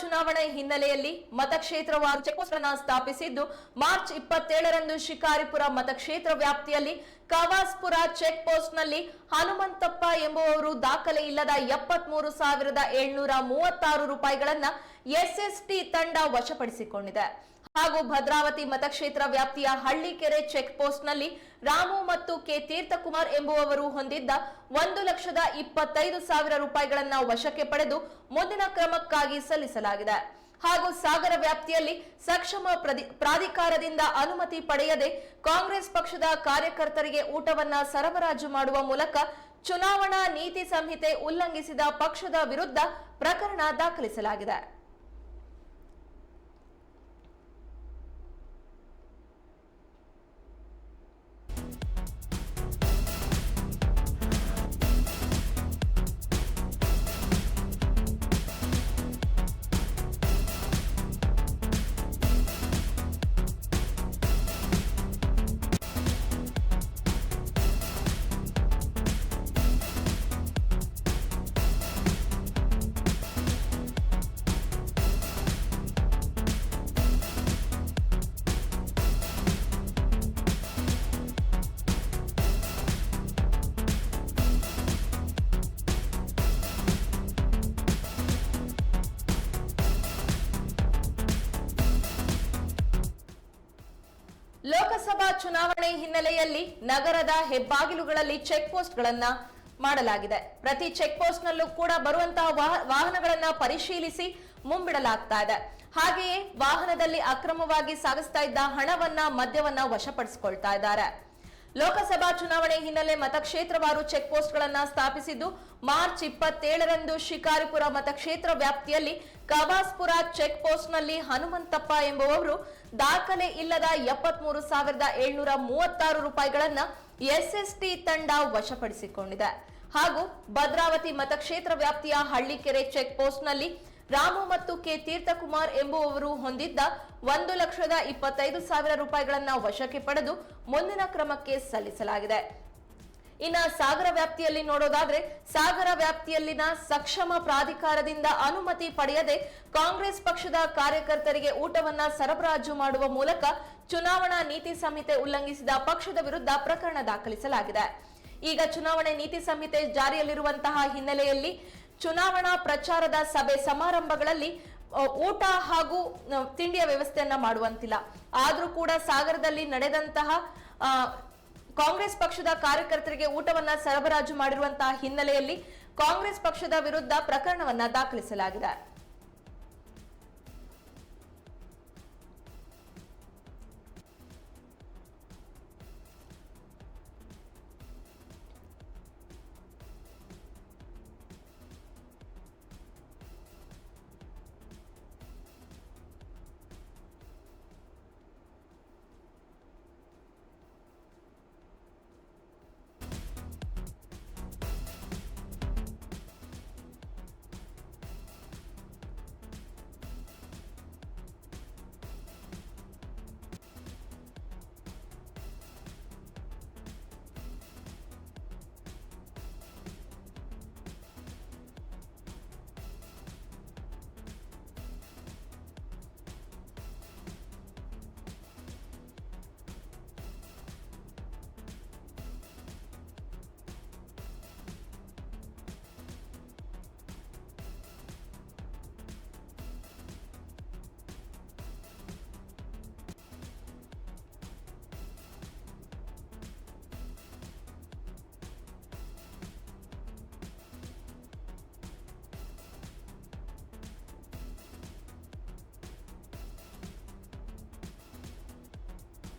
ಚುನಾವಣೆ ಹಿನ್ನೆಲೆಯಲ್ಲಿ ಮತಕ್ಷೇತ್ರವಾರು ಚೆಕ್ಪೋಸ್ಟ್ಗಳನ್ನು ಸ್ಥಾಪಿಸಿದ್ದು, ಮಾರ್ಚ್ ಇಪ್ಪತ್ತೇಳರಂದು ಶಿಕಾರಿಪುರ ಮತಕ್ಷೇತ್ರ ವ್ಯಾಪ್ತಿಯಲ್ಲಿ ಕವಾಸ್ಪುರ ಚೆಕ್ ಪೋಸ್ಟ್ನಲ್ಲಿ ಹನುಮಂತಪ್ಪ ಎಂಬುವವರು ದಾಖಲೆ ಇಲ್ಲದ ಎಪ್ಪತ್ಮೂರು ಸಾವಿರದ ಏಳ್ನೂರ ಮೂವತ್ತಾರು ರೂಪಾಯಿಗಳನ್ನ ಎಸ್ಎಸ್ಟಿ ತಂಡ ವಶಪಡಿಸಿಕೊಂಡಿದೆ. ಹಾಗೂ ಭದ್ರಾವತಿ ಮತಕ್ಷೇತ್ರ ವ್ಯಾಪ್ತಿಯ ಹಳ್ಳಿಕೆರೆ ಚೆಕ್ ಪೋಸ್ಟ್ನಲ್ಲಿ ರಾಮು ಮತ್ತು ಕೆ ತೀರ್ಥಕುಮಾರ್ ಎಂಬುವವರು ಹೊಂದಿದ್ದ ಒಂದು ಲಕ್ಷದ ಇಪ್ಪತ್ತೈದು ಸಾವಿರ ರೂಪಾಯಿಗಳನ್ನ ವಶಕ್ಕೆ ಪಡೆದು ಮುಂದಿನ ಕ್ರಮಕ್ಕಾಗಿ ಸಲ್ಲಿಸಲಾಗಿದೆ. ಹಾಗೂ ಸಾಗರ ವ್ಯಾಪ್ತಿಯಲ್ಲಿ ಸಕ್ಷಮ ಪ್ರಾಧಿಕಾರದಿಂದ ಅನುಮತಿ ಪಡೆಯದೆ ಕಾಂಗ್ರೆಸ್ ಪಕ್ಷದ ಕಾರ್ಯಕರ್ತರಿಗೆ ಊಟವನ್ನ ಸರಬರಾಜು ಮಾಡುವ ಮೂಲಕ ಚುನಾವಣಾ ನೀತಿ ಸಂಹಿತೆ ಉಲ್ಲಂಘಿಸಿದ ಪಕ್ಷದ ವಿರುದ್ಧ ಪ್ರಕರಣ ದಾಖಲಿಸಲಾಗಿದೆ. ಲೋಕಸಭಾ ಚುನಾವಣೆ ಹಿನ್ನೆಲೆಯಲ್ಲಿ ನಗರದ ಹೆಬ್ಬಾಗಿಲುಗಳಲ್ಲಿ ಚೆಕ್ ಪೋಸ್ಟ್ಗಳನ್ನ ಮಾಡಲಾಗಿದೆ. ಪ್ರತಿ ಚೆಕ್ ಪೋಸ್ಟ್ ನಲ್ಲೂ ಕೂಡ ಬರುವಂತಹ ವಾಹ- ವಾಹನಗಳನ್ನ ಪರಿಶೀಲಿಸಿ ಮುಂಬಿಡಲಾಗ್ತಾ ಇದೆ. ಹಾಗೆಯೇ ವಾಹನದಲ್ಲಿ ಅಕ್ರಮವಾಗಿ ಸಾಗಿಸ್ತಾ ಇದ್ದ ಹಣವನ್ನ ಮದ್ಯವನ್ನ ವಶಪಡಿಸಿಕೊಳ್ತಾ ಇದ್ದಾರೆ. ಲೋಕಸಭಾ ಚುನಾವಣೆ ಹಿನ್ನೆಲೆ ಮತಕ್ಷೇತ್ರವಾರು ಚೆಕ್ ಪೋಸ್ಟ್ಗಳನ್ನು ಸ್ಥಾಪಿಸಿದ್ದು ಮಾರ್ಚ್ ಇಪ್ಪತ್ತೇಳರಂದು ಶಿಕಾರಿಪುರ ಮತಕ್ಷೇತ್ರ ವ್ಯಾಪ್ತಿಯಲ್ಲಿ ಕವಾಸ್ಪುರ ಚೆಕ್ ಪೋಸ್ಟ್ನಲ್ಲಿ ಹನುಮಂತಪ್ಪ ಎಂಬುವವರು ದಾಖಲೆ ಇಲ್ಲದ ಎಪ್ಪತ್ಮೂರು ಸಾವಿರದ ಏಳ್ನೂರ ಮೂವತ್ತಾರು ರೂಪಾಯಿಗಳನ್ನ ಎಸ್ಎಸ್ಟಿ ತಂಡ ವಶಪಡಿಸಿಕೊಂಡಿದೆ. ಹಾಗೂ ಭದ್ರಾವತಿ ಮತಕ್ಷೇತ್ರ ವ್ಯಾಪ್ತಿಯ ಹಳ್ಳಿಕೆರೆ ಚೆಕ್ ಪೋಸ್ಟ್ನಲ್ಲಿ ರಾಮು ಮತ್ತು ಕೆ ತೀರ್ಥಕುಮಾರ್ ಎಂಬುವವರು ಹೊಂದಿದ್ದ ಒಂದು ಲಕ್ಷದ ಇಪ್ಪತ್ತೈದು ಸಾವಿರ ರೂಪಾಯಿಗಳನ್ನು ವಶಕ್ಕೆ ಪಡೆದು ಮುಂದಿನ ಕ್ರಮಕ್ಕೆ ಸಲ್ಲಿಸಲಾಗಿದೆ. ಇನ್ನ ಸಾಗರ ವ್ಯಾಪ್ತಿಯಲ್ಲಿ ನೋಡೋದಾದ್ರೆ, ಸಾಗರ ವ್ಯಾಪ್ತಿಯಲ್ಲಿನ ಸಕ್ಷಮ ಪ್ರಾಧಿಕಾರದಿಂದ ಅನುಮತಿ ಪಡೆಯದೆ ಕಾಂಗ್ರೆಸ್ ಪಕ್ಷದ ಕಾರ್ಯಕರ್ತರಿಗೆ ಊಟವನ್ನ ಸರಬರಾಜು ಮಾಡುವ ಮೂಲಕ ಚುನಾವಣಾ ನೀತಿ ಸಂಹಿತೆ ಉಲ್ಲಂಘಿಸಿದ ಪಕ್ಷದ ವಿರುದ್ಧ ಪ್ರಕರಣ ದಾಖಲಿಸಲಾಗಿದೆ. ಈಗ ಚುನಾವಣೆ ನೀತಿ ಸಂಹಿತೆ ಜಾರಿಯಲ್ಲಿರುವಂತಹ ಹಿನ್ನೆಲೆಯಲ್ಲಿ ಚುನಾವಣಾ ಪ್ರಚಾರದ ಸಭೆ ಸಮಾರಂಭಗಳಲ್ಲಿ ಊಟ ಹಾಗೂ ತಿಂಡಿಯ ವ್ಯವಸ್ಥೆಯನ್ನ ಮಾಡುವಂತಿಲ್ಲ. ಆದ್ರೂ ಕೂಡ ಸಾಗರದಲ್ಲಿ ನಡೆದಂತಹ ಕಾಂಗ್ರೆಸ್ ಪಕ್ಷದ ಕಾರ್ಯಕರ್ತರಿಗೆ ಊಟವನ್ನ ಸರಬರಾಜು ಮಾಡಿರುವಂತಹ ಹಿನ್ನೆಲೆಯಲ್ಲಿ ಕಾಂಗ್ರೆಸ್ ಪಕ್ಷದ ವಿರುದ್ಧ ಪ್ರಕರಣವನ್ನ ದಾಖಲಿಸಲಾಗಿದೆ.